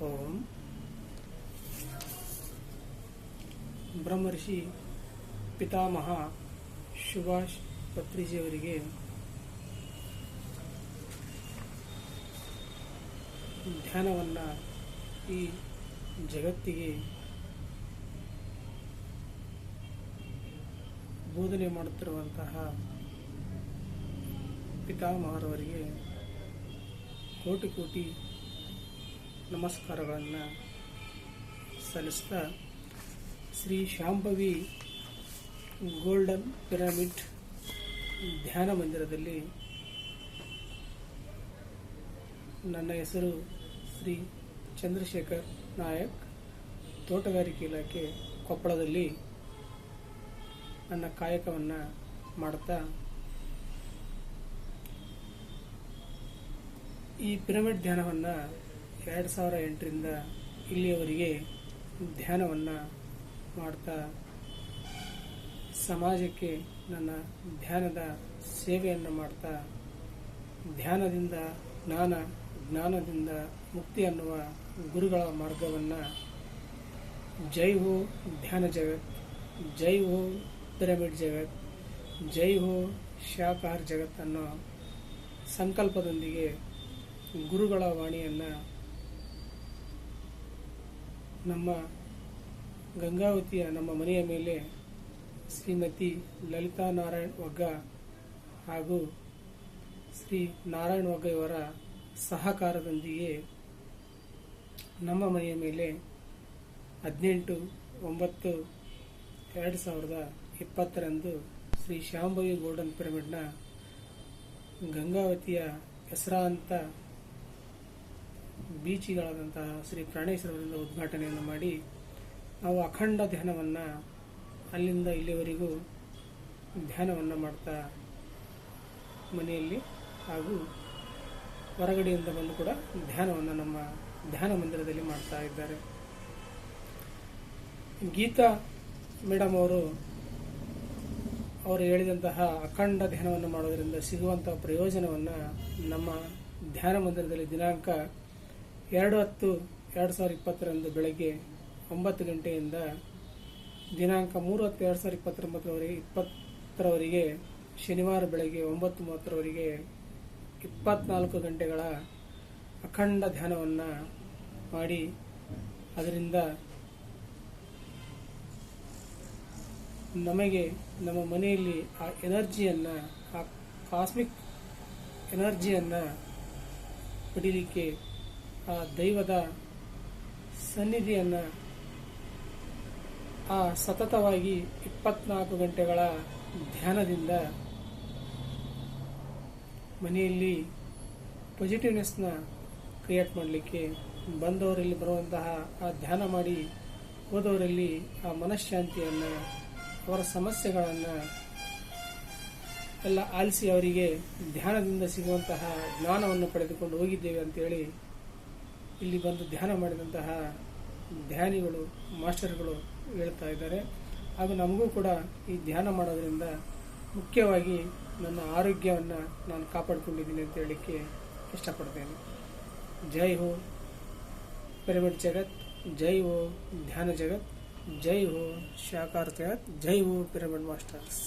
ಓಂ. ಬ್ರಹ್ಮರ್ಷಿ ಪಿತಾಮಹ ಸುಭಾಷ್ ಪತ್ರಿಜಿಯವರಿಗೆ ಧ್ಯಾನವನ್ನು ಈ ಜಗತ್ತಿಗೆ ಬೋಧನೆ ಮಾಡುತ್ತಿರುವಂತಹ ಪಿತಾಮಹರವರಿಗೆ ಕೋಟಿ ಕೋಟಿ ನಮಸ್ಕಾರಗಳನ್ನು ಸಲ್ಲಿಸ್ತಾ ಶ್ರೀ ಶಾಂಭವಿ ಗೋಲ್ಡನ್ ಪಿರಮಿಡ್ ಧ್ಯಾನ ಮಂದಿರದಲ್ಲಿ ನನ್ನ ಹೆಸರು ಶ್ರೀ ಚಂದ್ರಶೇಖರ್ ನಾಯಕ್. ತೋಟಗಾರಿಕೆ ಇಲಾಖೆ ಕೊಪ್ಪಳದಲ್ಲಿ ನನ್ನ ಕಾಯಕವನ್ನು ಮಾಡ್ತಾ ಈ ಪಿರಮಿಡ್ ಧ್ಯಾನವನ್ನು ಎರಡು ಸಾವಿರ ಎಂಟರಿಂದ ಇಲ್ಲಿಯವರೆಗೆ ಧ್ಯಾನವನ್ನು ಮಾಡ್ತಾ ಸಮಾಜಕ್ಕೆ ನನ್ನ ಧ್ಯಾನದ ಸೇವೆಯನ್ನು ಮಾಡ್ತಾ ಧ್ಯಾನದಿಂದ ಜ್ಞಾನ, ಜ್ಞಾನದಿಂದ ಮುಕ್ತಿ ಅನ್ನುವ ಗುರುಗಳ ಮಾರ್ಗವನ್ನು ಜೈ ಹೋ ಧ್ಯಾನ ಜಗತ್, ಜೈ ಹೋ ಪಿರಮಿಡ್ ಜಗತ್, ಜೈ ಹೋ ಶಾಕಾಹಾರ ಜಗತ್ತನ್ನು ಸಂಕಲ್ಪದೊಂದಿಗೆ ಗುರುಗಳ ವಾಣಿಯನ್ನು ನಮ್ಮ ಗಂಗಾವತಿಯ ನಮ್ಮ ಮನೆಯ ಮೇಲೆ ಶ್ರೀಮತಿ ಲಲಿತಾ ನಾರಾಯಣ್ ಒಗ್ಗ ಹಾಗೂ ಶ್ರೀ ನಾರಾಯಣ್ ಒಗ್ಗ ಇವರ ಸಹಕಾರದೊಂದಿಗೆ ನಮ್ಮ ಮನೆಯ ಮೇಲೆ ಹದಿನೆಂಟು, ಒಂಬತ್ತು, ಎರಡು ಸಾವಿರದ ಇಪ್ಪತ್ತರಂದು ಶ್ರೀ ಶಾಂಭವಿ ಗೋಲ್ಡನ್ ಪಿರಮಿಡ್ನ ಗಂಗಾವತಿಯ ಹೆಸರಾಂತ ಬೀಚಿಗಳಾದಂತಹ ಶ್ರೀ ಪ್ರಾಣೇಶ್ವರದಿಂದ ಉದ್ಘಾಟನೆಯನ್ನು ಮಾಡಿ ನಾವು ಅಖಂಡ ಧ್ಯಾನವನ್ನು ಅಲ್ಲಿಂದ ಇಲ್ಲಿವರೆಗೂ ಧ್ಯಾನವನ್ನು ಮಾಡ್ತಾ ಮನೆಯಲ್ಲಿ ಹಾಗೂ ಹೊರಗಡೆಯಿಂದ ಬಂದು ಕೂಡ ಧ್ಯಾನವನ್ನು ನಮ್ಮ ಧ್ಯಾನ ಮಂದಿರದಲ್ಲಿ ಮಾಡ್ತಾ ಇದ್ದಾರೆ. ಗೀತಾ ಮೇಡಮ್ ಅವರು ಅವರು ಹೇಳಿದಂತಹ ಅಖಂಡ ಧ್ಯಾನವನ್ನು ಮಾಡೋದರಿಂದ ಸಿಗುವಂತಹ ಪ್ರಯೋಜನವನ್ನು ನಮ್ಮ ಧ್ಯಾನ ಮಂದಿರದಲ್ಲಿ ದಿನಾಂಕ ಎರಡು ಹತ್ತು, ಎರಡು ಸಾವಿರದ ಇಪ್ಪತ್ತರಂದು ಬೆಳಗ್ಗೆ ಒಂಬತ್ತು ಗಂಟೆಯಿಂದ ದಿನಾಂಕ ಮೂರು ಹತ್ತು, ಎರಡು ಸಾವಿರದ ಇಪ್ಪತ್ತೊಂಬತ್ತರವರೆಗೆ ಇಪ್ಪತ್ತರವರೆಗೆ ಶನಿವಾರ ಬೆಳಗ್ಗೆ ಒಂಬತ್ತು ಮೂವತ್ತರವರೆಗೆ ಇಪ್ಪತ್ನಾಲ್ಕು ಗಂಟೆಗಳ ಅಖಂಡ ಧ್ಯಾನವನ್ನು ಮಾಡಿ, ಅದರಿಂದ ನಮಗೆ, ನಮ್ಮ ಮನೆಯಲ್ಲಿ ಆ ಎನರ್ಜಿಯನ್ನು, ಆ ಕಾಸ್ಮಿಕ್ ಎನರ್ಜಿಯನ್ನು ಪಡೀಲಿಕ್ಕೆ ಆ ದೈವದ ಸನ್ನಿಧಿಯನ್ನು ಆ ಸತತವಾಗಿ ಇಪ್ಪತ್ನಾಲ್ಕು ಗಂಟೆಗಳ ಧ್ಯಾನದಿಂದ ಮನೆಯಲ್ಲಿ ಪಾಸಿಟಿವ್ನೆಸ್ನ ಕ್ರಿಯೇಟ್ ಮಾಡಲಿಕ್ಕೆ ಬಂದವರಲ್ಲಿ ಬರುವಂತಹ ಆ ಧ್ಯಾನ ಮಾಡಿ ಹೋದವರಲ್ಲಿ ಆ ಮನಃಶಾಂತಿಯನ್ನು ಅವರ ಸಮಸ್ಯೆಗಳನ್ನು ಎಲ್ಲ ಆಲಿಸಿ ಅವರಿಗೆ ಧ್ಯಾನದಿಂದ ಸಿಗುವಂತಹ ಜ್ಞಾನವನ್ನು ಪಡೆದುಕೊಂಡು ಹೋಗಿದ್ದೇವೆ ಅಂತೇಳಿ ಇಲ್ಲಿ ಬಂದು ಧ್ಯಾನ ಮಾಡಿದಂತಹ ಧ್ಯಾನಿಗಳು, ಮಾಸ್ಟರ್ಗಳು ಹೇಳ್ತಾ ಇದ್ದಾರೆ. ಹಾಗೂ ನಮಗೂ ಕೂಡ ಈ ಧ್ಯಾನ ಮಾಡೋದರಿಂದ ಮುಖ್ಯವಾಗಿ ನನ್ನ ಆರೋಗ್ಯವನ್ನು ನಾನು ಕಾಪಾಡಿಕೊಂಡಿದ್ದೀನಿ ಅಂತ ಹೇಳಲಿಕ್ಕೆ ಇಷ್ಟಪಡ್ತೇನೆ. ಜೈ ಹೋ ಪಿರಮಿಡ್ ಜಗತ್, ಜೈ ಹೋ ಧ್ಯಾನ ಜಗತ್, ಜೈ ಹೋ ಶಾಕಾರ ಜಗತ್, ಜೈ ಹೋ ಪಿರಮಿಡ್ ಮಾಸ್ಟರ್ಸ್.